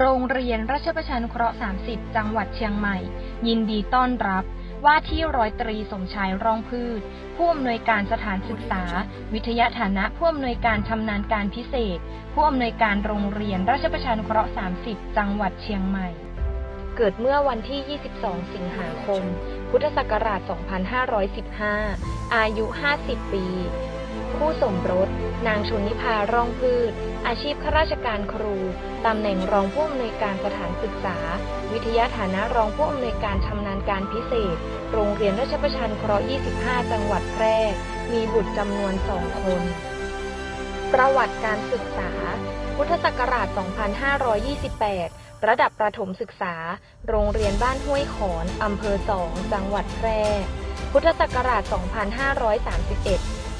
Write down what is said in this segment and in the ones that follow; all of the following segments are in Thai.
โรงเรียนราชประชานุเคราะห์ 30 จังหวัดเชียงใหม่ ยินดีต้อนรับ ว่าที่ร้อยตรีสมชายร่องพืช ผู้อำนวยการสถานศึกษา วิทยาฐานะผู้อำนวยการชำนาญการพิเศษ ผู้อำนวยการโรงเรียนราชประชานุเคราะห์ 30 จังหวัดเชียงใหม่ เกิดเมื่อวันที่ 22 สิงหาคม พุทธศักราช 2515 อายุ 50 ปี คู่สมรส นางชนนิพาร่องพืช อาชีพข้าราชการครู ตำแหน่งรองผู้อำนวยการสถานศึกษา วิทยาฐานะรองผู้อำนวยการชำนาญการพิเศษ โรงเรียนราชประชานเคราะห์ 25 จังหวัดแพร่ มีบุตรจำนวนสองคน ประวัติการศึกษา พุทธศักราช 2528ระดับประถมศึกษา โรงเรียนบ้านห้วยขอน อำเภอสอง จังหวัดแพร่ พุทธศักราช 2531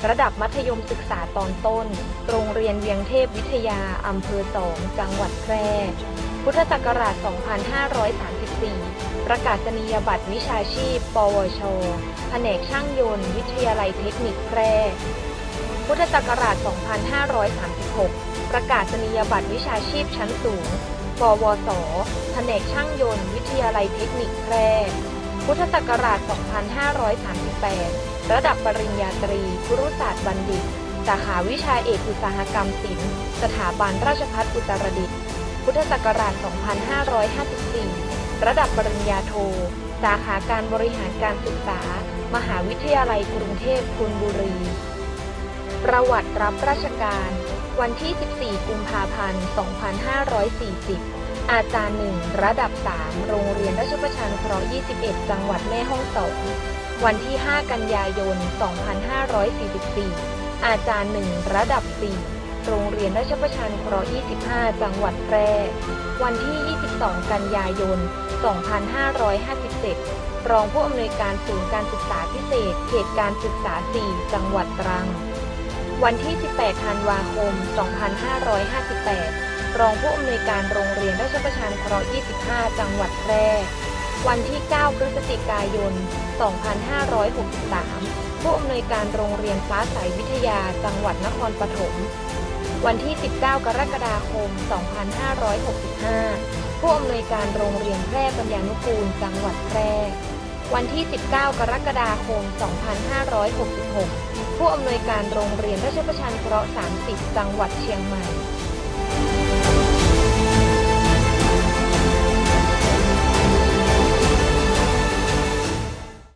ระดับมัธยมศึกษาตอนต้น โรงเรียนเวียงเทพวิทยา อำเภอสอง จังหวัดแพร่ พุทธศักราช 2534 ประกาศนียบัตรวิชาชีพ ปวช แผนกช่างยนต์ วิทยาลัยเทคนิคแพร่ พุทธศักราช 2536 ประกาศนียบัตรวิชาชีพชั้นสูง ปวส แผนกช่างยนต์ วิทยาลัยเทคนิคแพร่ พุทธศักราช 2538 ระดับปริญญาตรีครุศาสตร์บัณฑิต สาขาวิชาเอกอุตสาหกรรมศิลป์ สถาบันราชภัฏอุตรดิตถ์ พุทธศักราช 2554 ระดับปริญญาโท สาขาการบริหารการศึกษา มหาวิทยาลัยกรุงเทพธนบุรี ประวัติรับราชการ วันที่ 14 กุมภาพันธ์ 2540 อาจารย์หนึ่งระดับ 3 โรงเรียนราชประชานุเคราะห์ 21 จังหวัดแม่ฮ่องสอนวันที่ 5 กันยายน 2544 อาจารย์หนึ่งระดับ 4 โรงเรียนราชประชานุเคราะห์ 25 จังหวัดแพร่ วันที่ 22 กันยายน 2557 รองผู้อำนวยการศูนย์การศึกษาพิเศษ เขตการศึกษา 4 จังหวัดตรัง วันที่ 18 ธันวาคม 2558 รองผู้อำนวยการโรงเรียนราชประชานเคราะห์25 จังหวัดแพร่ วันที่ 9 พฤศจิกายน 2563 ผู้อำนวยการโรงเรียนฟ้าใสวิทยาจังหวัดนครปฐม วันที่ 19 กรกฎาคม 2565 ผู้อำนวยการโรงเรียนแพร่ปัญญานุกูล จังหวัดแพร่ วันที่ 19 กรกฎาคม 2566 ผู้อำนวยการโรงเรียนราชประชานเคราะห์ 30 จังหวัดเชียงใหม่